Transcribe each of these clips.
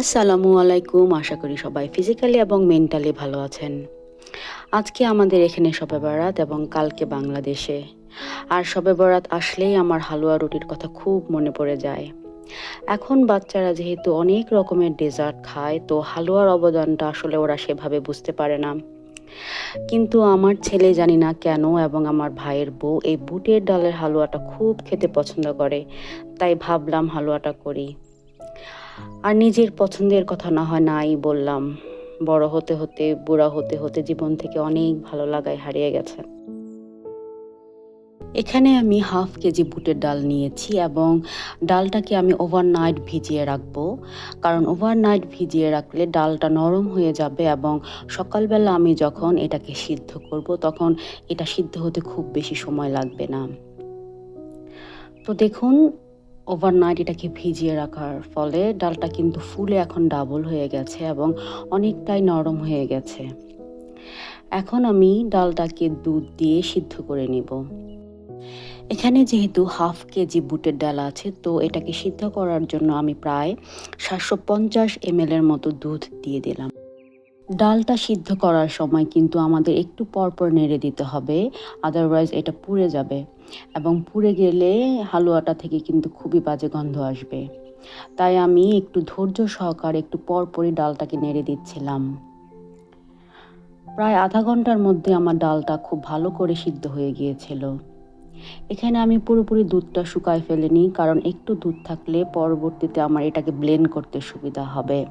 আসসালামু আলাইকুম। আশা করি সবাই ফিজিক্যালি এবং মেন্টালি ভালো আছেন। আজকে আমাদের এখানে সবে বরাত এবং কালকে বাংলাদেশে। আর সবে বরাত আসলেই আমার হালুয়া রুটির কথা খুব মনে পড়ে যায়। এখন বাচ্চারা যেহেতু অনেক রকমের ডেজার্ট খায়, তো হালুয়ার অবদানটা আসলে ওরা সেভাবে বুঝতে পারে না। কিন্তু আমার ছেলে জানি না কেন এবং আমার ভাইয়ের বউ এই বুটের ডালের হালুয়াটা খুব খেতে পছন্দ করে, তাই ভাবলাম হালুয়াটা করি। আর নিজের পছন্দের কথা না হয় নাই বললাম। বড় হতে হতে, বুড়া হতে হতে জীবন থেকে অনেক ভালো লাগায় হারিয়ে গেছে। এখানে আমি হাফ কেজি বুটের ডাল নিয়েছি এবং ডালটাকে আমি ওভারনাইট ভিজিয়ে রাখব। কারণ ওভারনাইট ভিজিয়ে রাখলে ডালটা নরম হয়ে যাবে এবং সকালবেলা আমি যখন এটাকে সিদ্ধ করব, তখন এটা সিদ্ধ হতে খুব বেশি সময় লাগবে না। তো দেখুন ওভারনাইট এটাকে ভিজিয়ে রাখার ফলে ডালটা কিন্তু ফুলে এখন ডাবল হয়ে গেছে এবং অনেকটাই নরম হয়ে গেছে। এখন আমি ডালটাকে দুধ দিয়ে সিদ্ধ করে নিব। এখানে যেহেতু হাফ কেজি বুটের ডাল আছে, তো এটাকে সিদ্ধ করার জন্য আমি প্রায় সাতশো পঞ্চাশ এম মতো দুধ দিয়ে দিলাম। ডালটা সিদ্ধ করার সময় কিন্তু আমাদের একটু পরপর নেড়ে দিতে হবে আদারওয়াইজ এটা পুড়ে যাবে। এবং পুড়ে গেলে হালুয়াটা থেকে কিন্তু খুবই বাজে গন্ধ আসবে। তাই আমি একটু ধৈর্য সহকারে একটু পরপরই ডালটাকে নেড়ে দিচ্ছিলাম। প্রায় আধা ঘণ্টার মধ্যে আমার ডালটা খুব ভালো করে সিদ্ধ হয়ে গিয়েছিল। এখানে আমি পুরোপুরি দুধটা শুকায় ফেলিনি, কারণ একটু দুধ থাকলে পরবর্তীতে আমার এটাকে ব্লেন্ড করতে সুবিধা হবে।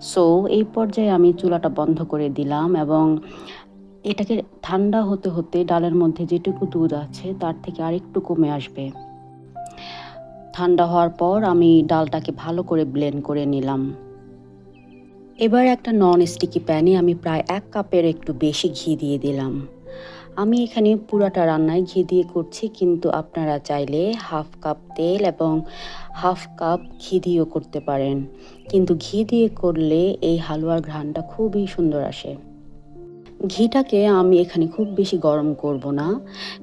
সো এই পর্যায়ে আমি চুলাটা বন্ধ করে দিলাম এবং এটাকে ঠান্ডা হতে হতে ডালের মধ্যে যেটুকু দুধ আছে তার থেকে আরেকটু কমে আসবে। ঠান্ডা হওয়ার পর আমি ডালটাকে ভালো করে ব্লেন্ড করে নিলাম। এবার একটা নন স্টিকি প্যানে আমি প্রায় এক কাপের একটু বেশি ঘি দিয়ে দিলাম। আমি এখানে পুরাটা রান্নায় ঘি দিয়ে করছি, কিন্তু আপনারা চাইলে হাফ কাপ তেল এবং হাফ কাপ ঘি দিয়েও করতে পারেন। কিন্তু ঘি দিয়ে করলে এই হালুয়ার ঘ্রাণটা খুবই সুন্দর আসে। ঘিটাকে আমি এখানে খুব বেশি গরম করব না।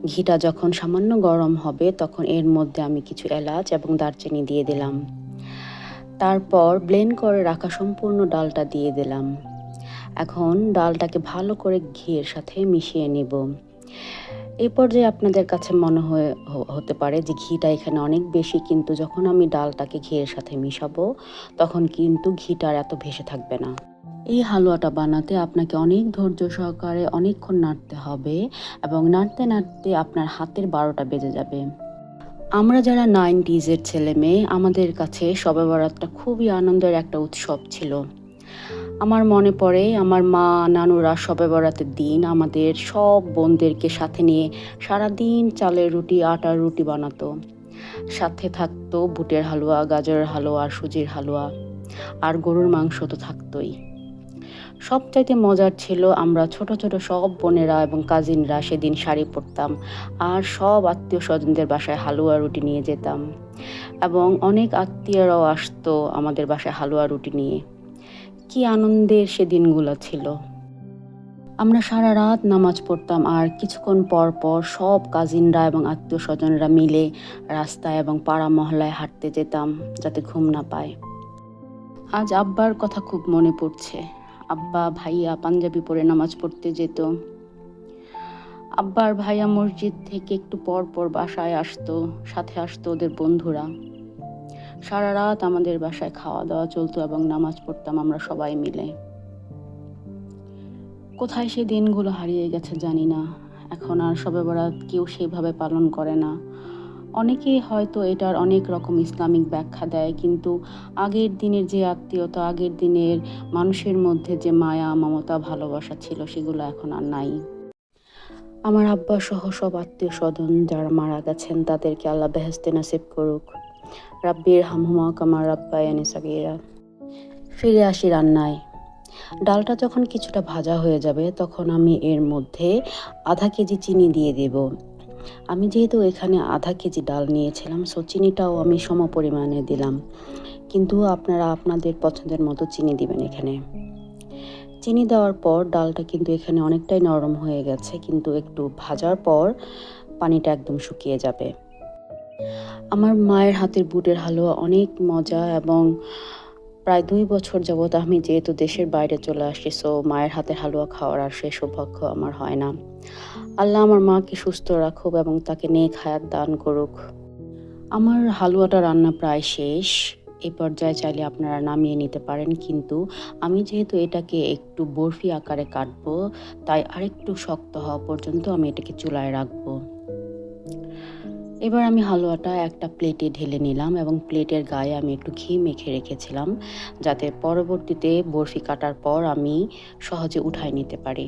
ঘিটা যখন সামান্য গরম হবে, তখন এর মধ্যে আমি কিছু এলাচ এবং দারচিনি দিয়ে দিলাম। তারপর ব্লেন্ড করে রাখা সম্পূর্ণ ডালটা দিয়ে দিলাম। এখন ডালটাকে ভালো করে ঘিয়ের সাথে মিশিয়ে নিব। এই পর্যায়ে আপনাদের কাছে মনে হয়ে হতে পারে যে ঘিটা এখানে অনেক বেশি, কিন্তু যখন আমি ডালটাকে ঘিয়ের সাথে মিশাবো, তখন কিন্তু ঘিটা আর এত ভেসে থাকবে না। এই হালুয়াটা বানাতে আপনাকে অনেক ধৈর্য সহকারে অনেকক্ষণ নাড়তে হবে এবং নাড়তে নাড়তে আপনার হাতের বারোটা বেজে যাবে। আমরা যারা নাইনটিজের ছেলে মেয়ে, আমাদের কাছে শবে বরাতটা খুবই আনন্দের একটা উৎসব ছিল। আমার মনে পড়ে আমার মা, নানুরা শবে বরাতের দিন আমাদের সব বোনদেরকে সাথে নিয়ে সারাদিন চালের রুটি, আটার রুটি বানাতো। সাথে থাকতো বুটের হালুয়া, গাজরের হালুয়া সুজির হালুয়া। আর গরুর মাংস তো থাকতোই। সবচাইতে মজার ছিল আমরা ছোট ছোট সব বোনেরা এবং কাজিনরা সেদিন শাড়ি পরতাম আর সব আত্মীয় স্বজনদের বাসায় হালুয়া রুটি নিয়ে যেতাম। এবং অনেক আত্মীয়রাও আসতো আমাদের বাসায় হালুয়া রুটি নিয়ে। কি আনন্দের সে দিনগুলো ছিল। আমরা সারা রাত নামাজ পড়তাম আর কিছুক্ষণ পর পর সব কাজিনরা এবং আত্মীয় স্বজনরা মিলে রাস্তায় এবং পাড়া মহলায় হাঁটতে যেতাম যাতে ঘুম না পায়। আজ আব্বার কথা খুব মনে পড়ছে। আব্বা ভাইয়া পাঞ্জাবি পরে নামাজ পড়তে যেত। আব্বার ভাইয়া মসজিদ থেকে একটু পর পর বাসায় আসতো, সাথে আসতো ওদের বন্ধুরা। সারা রাত আমাদের বাসায় খাওয়া দাওয়া চলতো এবং নামাজ পড়তাম আমরা সবাই মিলে। কোথায় সে দিনগুলো হারিয়ে গেছে জানি না। এখন আর সবে বরাত কেউ সেভাবে পালন করে না। অনেকেই হয়তো এটার অনেক রকম ইসলামিক ব্যাখ্যা দেয়, কিন্তু আগের দিনের যে আত্মীয়তা, আগের দিনের মানুষের মধ্যে যে মায়া, মমতা, ভালোবাসা ছিল, সেগুলো এখন আর নাই। আমার আব্বা সহ সব আত্মীয় স্বজন যারা মারা গেছেন, তাদেরকে আল্লাহ বেহেস্তে নাসিব করুক। রাব্বির হামহুমা কামার রাব্বায়ানি সাগিরা। ফিরে আসি রান্নায়। ডালটা যখন কিছুটা ভাজা হয়ে যাবে, তখন আমি এর মধ্যে আধা কেজি চিনি দিয়ে দেব। আমি যেহেতু এখানে আধা কেজি ডাল নিয়েছিলাম, সো চিনিটাও আমি সম পরিমাণে দিলাম। কিন্তু আপনারা আপনাদের পছন্দের মতো চিনি দিবেন এখানে। চিনি দেওয়ার পর ডালটা কিন্তু এখানে অনেকটাই নরম হয়ে গেছে, কিন্তু একটু ভাজার পর পানিটা একদম শুকিয়ে যাবে। আমার মায়ের হাতের বুটের হালুয়া অনেক মজা এবং প্রায় দুই বছর যাবৎ আমি যেহেতু দেশের বাইরে চলে আসছি সো মায়ের হাতের হালুয়া খাওয়ার আর সে সৌভাগ্য আমার হয় না। আল্লাহ আমার মাকে সুস্থ রাখুক এবং তাকে নেক হায়াত দান করুক। আমার হালুয়াটা রান্না প্রায় শেষ। এই পর্যায়ে চাইলে আপনারা নামিয়ে নিতে পারেন, কিন্তু আমি যেহেতু এটাকে একটু বরফি আকারে কাটবো, তাই আরেকটু শক্ত হওয়া পর্যন্ত আমি এটাকে চুলায় রাখব। এবার আমি হালুয়াটা একটা প্লেটে ঢেলে নিলাম এবং প্লেটের গায়ে আমি একটু ঘি মেখে রেখেছিলাম যাতে পরবর্তীতে বরফি কাটার পর আমি সহজে উঠায় নিতে পারি।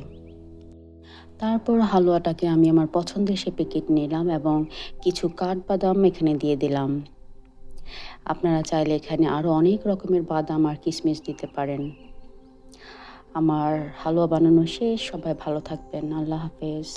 তারপর হালুয়াটাকে আমি আমার পছন্দের সে প্যাকেট নিলাম এবং কিছু কাঠবাদাম এখানে দিয়ে দিলাম। আপনারা চাইলে এখানে আরও অনেক রকমের বাদাম আর কিশমিশ দিতে পারেন। আমার হালুয়া বানানো শেষ, সবাই ভালো থাকবেন, আল্লাহ হাফেজ।